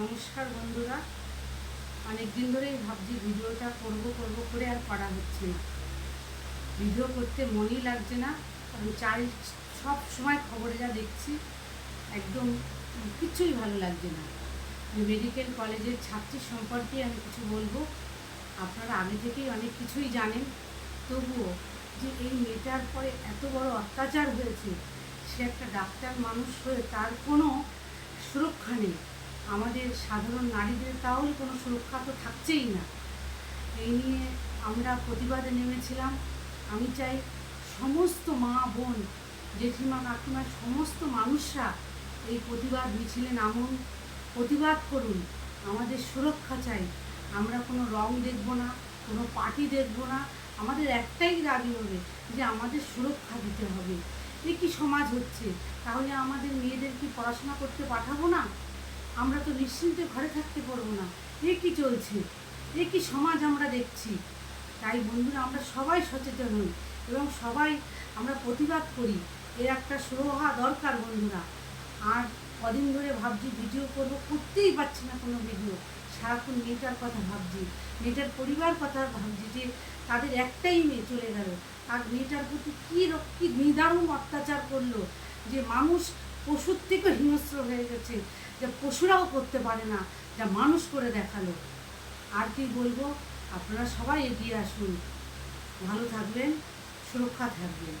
নমস্কার বন্ধুরা। অনেক দিন ধরেই ভাবছি ভিডিওটা করব করব করে আর করা হচ্ছে না। ভিডিও করতে মনই লাগছে না, কারণ চারি সব সময় খবরে যা দেখছি, একদম কিছুই ভালো লাগছে না। মেডিকেল কলেজের ছাত্রী সম্পর্কে আমি কিছু বলব। আপনারা আগে থেকেই অনেক কিছুই জানেন। তবুও যে এই মেয়েটার পরে এত বড় অত্যাচার হয়েছে, সে একটা ডাক্তার মানুষ হয়ে তার কোনো সুরক্ষা নেই। আমাদের সাধারণ নারীদের তাহলে কোনো সুরক্ষা তো থাকছেই না। এই নিয়ে আমরা প্রতিবাদে নেমেছিলাম। আমি চাই সমস্ত মা, বোন, জেঠিমা, কাকিমা, সমস্ত মানুষরা এই প্রতিবাদ মিছিলে নামুন, প্রতিবাদ করুন। আমাদের সুরক্ষা চাই। আমরা কোনো রং দেখব না, কোনো পার্টি দেখব না। আমাদের একটাই দাবি হবে যে আমাদের সুরক্ষা দিতে হবে। এ কি সমাজ হচ্ছে? তাহলে আমাদের মেয়েদের কি পড়াশোনা করতে পাঠাবো না? আমরা তো নিশ্চিন্তে ঘরে থাকতে পারব না। এ কি চলছে? এ কি সমাজ আমরা দেখছি? তাই বন্ধুরা, আমরা সবাই সচেতন হই এবং সবাই আমরা প্রতিবাদ করি। এর একটা সুরহা দরকার বন্ধুরা। আর কদিন ধরে ভাবছি ভিডিও করব, করতেই পারছি না কোনো ভিডিও সারাক্ষণ মেয়েটার কথা ভাবছি, মেয়েটার পরিবার কথা ভাবছি যে তাদের একটাই মেয়ে চলে গেল। আর মেয়েটার প্রতি কী রক- কী নিদারুণ অত্যাচার করল যে মানুষ পশুর থেকে হিংস্র হয়ে গেছে যা পশুরাও করতে পারে না, যা মানুষ করে দেখাল। আর কি বলব? আপনারা সবাই এগিয়ে আসুন। ভালো থাকবেন, সুরক্ষা থাকবেন